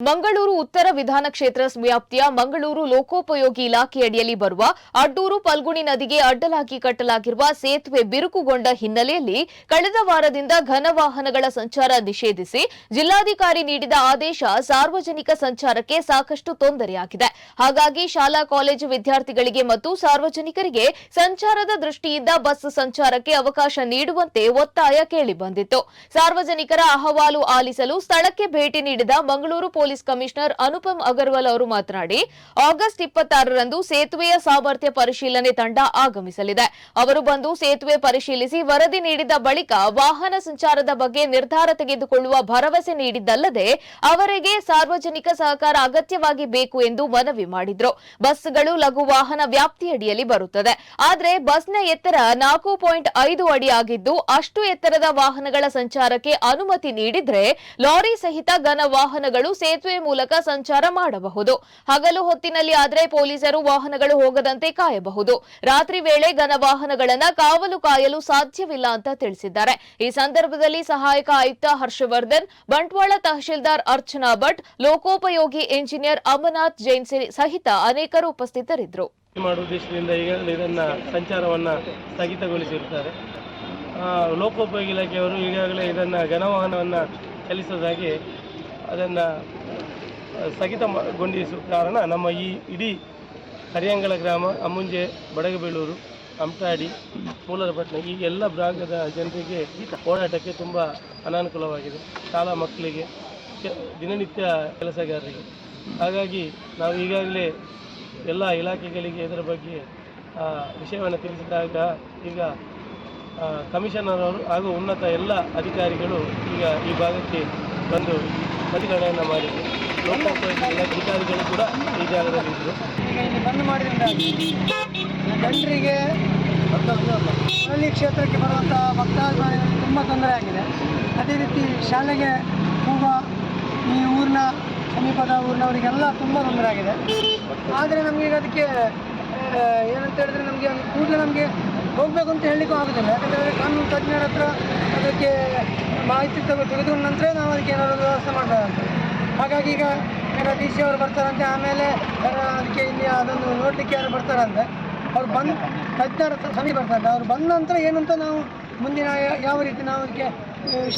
ಮಂಗಳೂರು ಉತ್ತರ ವಿಧಾನ ಕ್ಷೇತ್ರ ವ್ಯಾಪ್ತಿಯ ಮಂಗಳೂರು ಲೋಕೋಪಯೋಗಿ ಇಲಾಖೆಯಡಿಯಲ್ಲಿ ಬರುವ ಅಡ್ಡೂರು ಪಲ್ಗುಣಿ ನದಿಗೆ ಅಡ್ಡಲಾಗಿ ಕಟ್ಟಲಾಗಿರುವ ಸೇತುವೆ ಬಿರುಕುಗೊಂಡ ಹಿನ್ನೆಲೆಯಲ್ಲಿ ಕಳೆದ ವಾರದಿಂದ ಘನ ವಾಹನಗಳ ಸಂಚಾರ ನಿಷೇಧಿಸಿ ಜಿಲ್ಲಾಧಿಕಾರಿ ನೀಡಿದ ಆದೇಶ ಸಾರ್ವಜನಿಕ ಸಂಚಾರಕ್ಕೆ ಸಾಕಷ್ಟು ತೊಂದರೆಯಾಗಿದೆ. ಹಾಗಾಗಿ ಶಾಲಾ, ಕಾಲೇಜು ವಿದ್ಯಾರ್ಥಿಗಳಿಗೆ ಮತ್ತು ಸಾರ್ವಜನಿಕರಿಗೆ ಸಂಚಾರದ ದೃಷ್ಟಿಯಿಂದ ಬಸ್ ಸಂಚಾರಕ್ಕೆ ಅವಕಾಶ ನೀಡುವಂತೆ ಒತ್ತಾಯ ಕೇಳಿಬಂದಿತ್ತು. ಸಾರ್ವಜನಿಕರ ಅಹವಾಲು ಆಲಿಸಲು ಸ್ಥಳಕ್ಕೆ ಭೇಟಿ ನೀಡಿದ ಮಂಗಳೂರು ಪೊಲೀಸ್ ಕಮಿಷನರ್ ಅನುಪಮ್ ಅಗರ್ವಾಲ್ ಅವರು ಮಾತನಾಡಿ, ಆಗಸ್ಟ್ ಇಪ್ಪತ್ತಾರರಂದು ಸೇತುವೆಯ ಸಾಮರ್ಥ್ಯ ಪರಿಶೀಲನೆ ತಂಡ ಆಗಮಿಸಲಿದೆ. ಅವರು ಬಂದು ಸೇತುವೆ ಪರಿಶೀಲಿಸಿ ವರದಿ ನೀಡಿದ ಬಳಿಕ ವಾಹನ ಸಂಚಾರದ ಬಗ್ಗೆ ನಿರ್ಧಾರ ತೆಗೆದುಕೊಳ್ಳುವ ಭರವಸೆ ನೀಡಿದ್ದಲ್ಲದೆ, ಅವರಿಗೆ ಸಾರ್ವಜನಿಕ ಸಹಕಾರ ಅಗತ್ಯವಾಗಿ ಬೇಕು ಎಂದು ಮನವಿ ಮಾಡಿದ್ರು. ಬಸ್ಗಳು ಲಘು ವಾಹನ ವ್ಯಾಪ್ತಿಯಡಿಯಲ್ಲಿ ಬರುತ್ತದೆ. ಆದರೆ ಬಸ್ನ ಎತ್ತರ ನಾಲ್ಕು ಪಾಯಿಂಟ್ ಐದು ಅಡಿ ಆಗಿದ್ದು, ಅಷ್ಟು ಎತ್ತರದ ವಾಹನಗಳ ಸಂಚಾರಕ್ಕೆ ಅನುಮತಿ ನೀಡಿದ್ರೆ, ಲಾರಿ ಸಹಿತ ಘನ ವಾಹನಗಳು ಸೇತುವೆ ಮೂಲಕ ಸಂಚಾರ ಮಾಡಬಹುದು. ಹಗಲು ಹೊತ್ತಿನಲ್ಲಿ ಆದರೆ ಪೊಲೀಸರು ವಾಹನಗಳು ಹೋಗದಂತೆ ಕಾಯಬಹುದು. ರಾತ್ರಿ ವೇಳೆ ಘನ ವಾಹನಗಳನ್ನು ಕಾವಲು ಕಾಯಲು ಸಾಧ್ಯವಿಲ್ಲ ಅಂತ ತಿಳಿಸಿದ್ದಾರೆ. ಈ ಸಂದರ್ಭದಲ್ಲಿ ಸಹಾಯಕ ಆಯುಕ್ತ ಹರ್ಷವರ್ಧನ್, ಬಂಟ್ವಾಳ ತಹಶೀಲ್ದಾರ್ ಅರ್ಚನಾ ಭಟ್, ಲೋಕೋಪಯೋಗಿ ಇಂಜಿನಿಯರ್ ಅಮರನಾಥ್ ಜೈನ್ ಸಹಿತ ಅನೇಕರು ಉಪಸ್ಥಿತರಿದ್ದರು. ಮಾಡುವ ಉದ್ದೇಶದಿಂದ ಈಗ ಇದನ್ನು ಸಂಚಾರವನ್ನು ಸ್ಥಗಿತಗೊಳಿಸಿರುತ್ತಾರೆ. ಲೋಕೋಪಯೋಗಿ ಇಲಾಖೆಯವರು ಈಗಾಗಲೇ ಇದನ್ನು ಘನವಾಹನವನ್ನು ಚಲಿಸೋದಾಗಿ ಅದನ್ನು ಸ್ಥಗಿತಗೊಂಡಿಸುವ ಕಾರಣ ನಮ್ಮ ಈ ಇಡೀ ಹರಿಯಂಗಳ ಗ್ರಾಮ ಅಮ್ಮುಂಜೆ ಬಡಗಬೇಳೂರು ಅಂಟಾಡಿ ಮೂಲರಪಟ್ಟಣ ಈ ಎಲ್ಲ ಭಾಗದ ಜನರಿಗೆ ಓಡಾಟಕ್ಕೆ ತುಂಬ ಅನಾನುಕೂಲವಾಗಿದೆ. ಶಾಲಾ ಮಕ್ಕಳಿಗೆ ದಿನನಿತ್ಯ ಕೆಲಸಗಾರರಿಗೆ. ಹಾಗಾಗಿ ನಾವು ಈಗಾಗಲೇ ಎಲ್ಲ ಇಲಾಖೆಗಳಿಗೆ ಇದರ ಬಗ್ಗೆ ವಿಷಯವನ್ನು ತಿಳಿಸಿದಾಗ ಈಗ ಕಮಿಷನರ್ ಅವರು ಹಾಗೂ ಉನ್ನತ ಎಲ್ಲ ಅಧಿಕಾರಿಗಳು ಈಗ ಈ ಭಾಗಕ್ಕೆ ಬಂದು ಪ್ರತಿಭಟನೆಯನ್ನು ಮಾಡಿದ್ರು. ಲೋಕೋಪಯೋಗಿ ಅಧಿಕಾರಿಗಳು ಕೂಡ ಈ ಜಾಗದಲ್ಲಿ ಇದ್ದರು ಈಗ ಇಲ್ಲಿ ಬಂದ್ ಮಾಡಿದ್ರಿಂದ ಜನರಿಗೆ ಹಳ್ಳಿ ಕ್ಷೇತ್ರಕ್ಕೆ ಬರುವಂಥ ಭಕ್ತಾಭಿಮಾನಿಗಳಿಗೆ ತುಂಬ ತೊಂದರೆ ಆಗಿದೆ. ಅದೇ ರೀತಿ ಶಾಲೆಗೆ ಹೋಗುವ ಈ ಊರಿನ ಸಮೀಪದ ಊರಿನವರಿಗೆಲ್ಲ ತುಂಬ ತೊಂದರೆ ಆಗಿದೆ. ಆದರೆ ನಮಗೆ ಈಗ ಅದಕ್ಕೆ ಏನಂತ ಹೇಳಿದ್ರೆ ನಮಗೆ ಕೂಡಲೇ ನಮಗೆ ಹೋಗಬೇಕು ಅಂತ ಹೇಳಲಿಕ್ಕೂ ಆಗೋದಿಲ್ಲ. ಯಾಕಂದರೆ ಕಾನೂನು ತಜ್ಞರ ಹತ್ರ ಅದಕ್ಕೆ ಮಾಹಿತಿ ತಗೊ ತೆಗೆದುಕೊಂಡ ನಂತರ ನಾವು ಅದಕ್ಕೆ ಏನಾದರೂ ವ್ಯವಸ್ಥೆ ಮಾಡಬೇಕಾಗ್ತದೆ ಹಾಗಾಗಿ ಈಗ ಏನೋ ಡಿ ಸಿ ಅವರು ಬರ್ತಾರಂತೆ, ಆಮೇಲೆ ಅದಕ್ಕೆ ಇಲ್ಲಿ ಅದನ್ನು ನೋಡಲಿಕ್ಕೆ ಯಾರು ಬರ್ತಾರಂತೆ. ಅವ್ರು ಬಂದು ತಜ್ಞರ ಸಮೀಪ ಬರ್ತಾರೆ ಅವ್ರು ಬಂದ ನಂತರ ಏನಂತ ನಾವು ಮುಂದಿನ ಯಾವ ರೀತಿ ನಾವು ಅದಕ್ಕೆ ವಿಷಯ